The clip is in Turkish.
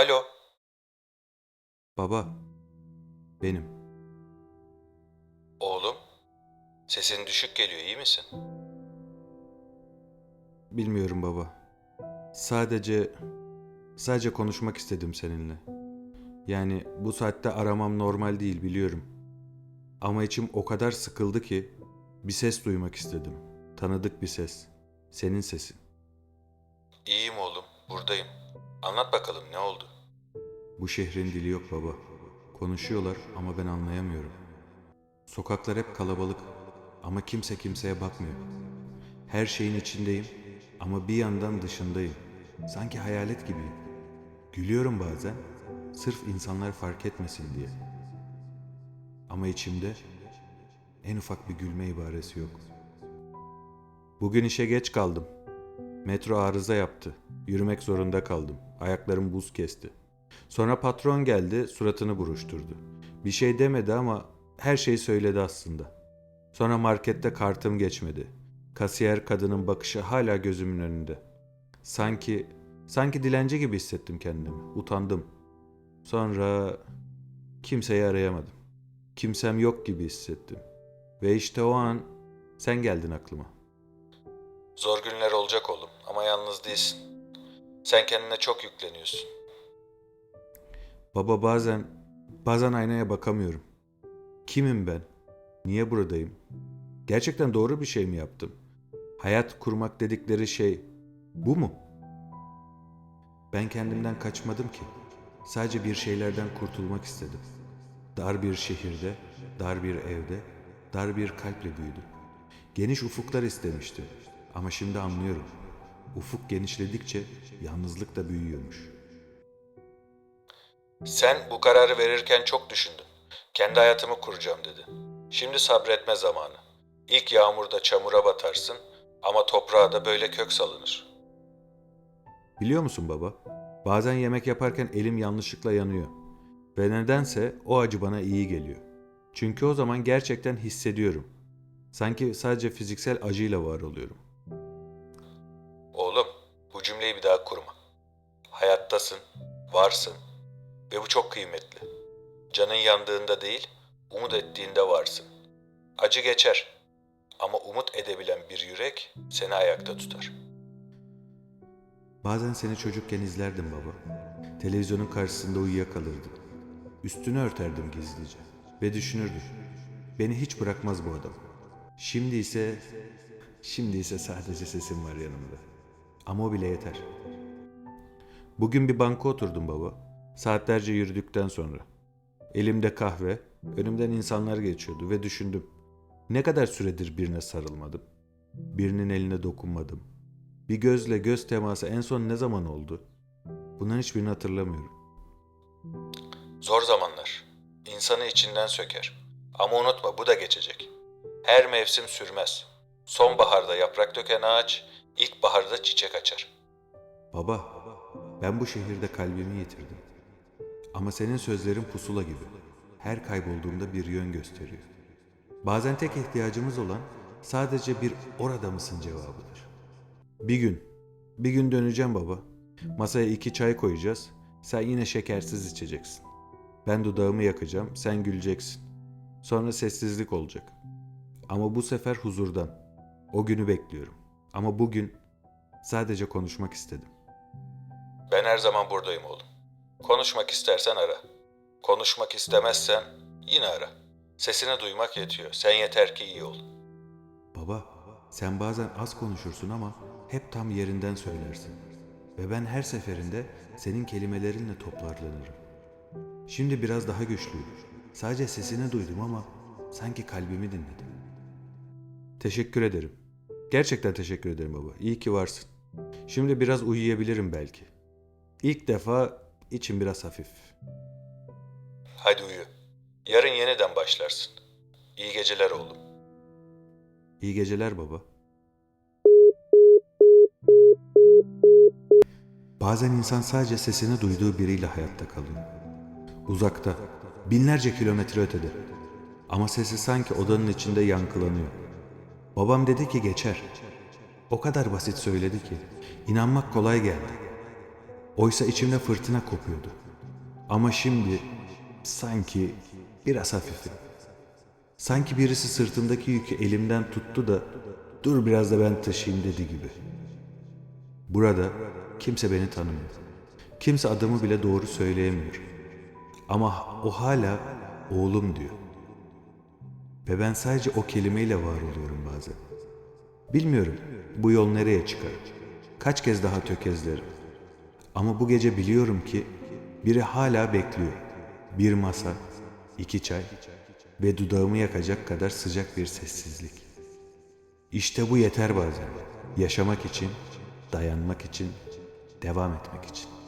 Alo. Baba, benim. Oğlum. Sesin düşük geliyor iyi misin? Bilmiyorum baba. Sadece sadece konuşmak istedim seninle. Yani bu saatte aramam normal değil biliyorum. Ama içim o kadar sıkıldı ki bir ses duymak istedim. Tanıdık bir ses. Senin sesin. İyiyim oğlum. Buradayım. Anlat bakalım ne oldu? Bu şehrin dili yok baba. Konuşuyorlar ama ben anlayamıyorum. Sokaklar hep kalabalık ama kimse kimseye bakmıyor. Her şeyin içindeyim ama bir yandan dışındayım. Sanki hayalet gibiyim. Gülüyorum bazen sırf insanlar fark etmesin diye. Ama içimde en ufak bir gülme ibaresi yok. Bugün işe geç kaldım. Metro arıza yaptı. Yürümek zorunda kaldım. Ayaklarım buz kesti. Sonra patron geldi, suratını buruşturdu. Bir şey demedi ama her şeyi söyledi aslında. Sonra markette kartım geçmedi. Kasiyer kadının bakışı hala gözümün önünde. Sanki sanki dilenci gibi hissettim kendimi. Utandım. Sonra kimseyi arayamadım. Kimsem yok gibi hissettim. Ve işte o an sen geldin aklıma. Zor günler olacak oğlum ama yalnız değilsin. Sen kendine çok yükleniyorsun. Baba bazen bazen aynaya bakamıyorum. Kimim ben? Niye buradayım? Gerçekten doğru bir şey mi yaptım? Hayat kurmak dedikleri şey bu mu? Ben kendimden kaçmadım ki. Sadece bir şeylerden kurtulmak istedim. Dar bir şehirde, dar bir evde, dar bir kalple büyüdüm. Geniş ufuklar istemiştim. Ama şimdi anlıyorum. Ufuk genişledikçe yalnızlık da büyüyormuş.'' Sen bu kararı verirken çok düşündün. Kendi hayatımı kuracağım dedin. Şimdi sabretme zamanı. İlk yağmurda çamura batarsın ama toprağa da böyle kök salınır. Biliyor musun baba? Bazen yemek yaparken elim yanlışlıkla yanıyor. Ve nedense o acı bana iyi geliyor. Çünkü o zaman gerçekten hissediyorum. Sanki sadece fiziksel acıyla var oluyorum. Oğlum, bu cümleyi bir daha kurma. Hayattasın, varsın ve bu çok kıymetli. Canın yandığında değil, umut ettiğinde varsın. Acı geçer ama umut edebilen bir yürek seni ayakta tutar. Bazen seni çocukken izlerdim baba. Televizyonun karşısında uyuyakalırdım. Üstünü örterdim gizlice. Ve düşünürdüm. Beni hiç bırakmaz bu adam. Şimdi ise... Şimdi ise sadece sesim var yanımda. Ama o bile yeter. Bugün bir banka oturdum baba. Saatlerce yürüdükten sonra. Elimde kahve, önümden insanlar geçiyordu ve düşündüm. Ne kadar süredir birine sarılmadım. Birinin eline dokunmadım. Bir gözle göz teması en son ne zaman oldu? Bunların hiçbirini hatırlamıyorum. Zor zamanlar. İnsanı içinden söker. Ama unutma bu da geçecek. Her mevsim sürmez. Sonbaharda yaprak döken ağaç, ilkbaharda çiçek açar. Baba, ben bu şehirde kalbimi yitirdim. Ama senin sözlerin pusula gibi. Her kaybolduğumda bir yön gösteriyor. Bazen tek ihtiyacımız olan sadece bir orada mısın cevabıdır. Bir gün, bir gün döneceğim baba. Masaya iki çay koyacağız. Sen yine şekersiz içeceksin. Ben dudağımı yakacağım, sen güleceksin. Sonra sessizlik olacak. Ama bu sefer huzurdan. O günü bekliyorum. Ama bugün sadece konuşmak istedim. Ben her zaman buradayım oğlum. Konuşmak istersen ara. Konuşmak istemezsen yine ara. Sesini duymak yetiyor. Sen yeter ki iyi ol. Baba, sen bazen az konuşursun ama hep tam yerinden söylersin. Ve ben her seferinde senin kelimelerinle toplarlanırım. Şimdi biraz daha güçlüyüm. Sadece sesini duydum ama sanki kalbimi dinledim. Teşekkür ederim. Gerçekten teşekkür ederim baba. İyi ki varsın. Şimdi biraz uyuyabilirim belki. İlk defa içim biraz hafif. Hadi uyu. Yarın yeniden başlarsın. İyi geceler oğlum. İyi geceler baba. Bazen insan sadece sesini duyduğu biriyle hayatta kalıyor. Uzakta, binlerce kilometre ötede. Ama sesi sanki odanın içinde yankılanıyor. Babam dedi ki geçer. O kadar basit söyledi ki, inanmak kolay geldi. Oysa içimde fırtına kopuyordu. Ama şimdi sanki biraz hafifim. Sanki birisi sırtımdaki yükü elimden tuttu da dur biraz da ben taşıyayım dedi gibi. Burada kimse beni tanımıyor. Kimse adımı bile doğru söyleyemiyor. Ama o hala oğlum diyor. Ve ben sadece o kelimeyle var oluyorum bazen. Bilmiyorum bu yol nereye çıkar. Kaç kez daha tökezlerim. Ama bu gece biliyorum ki biri hala bekliyor. Bir masa, iki çay ve dudağımı yakacak kadar sıcak bir sessizlik. İşte bu yeter bazen. Yaşamak için, dayanmak için, devam etmek için.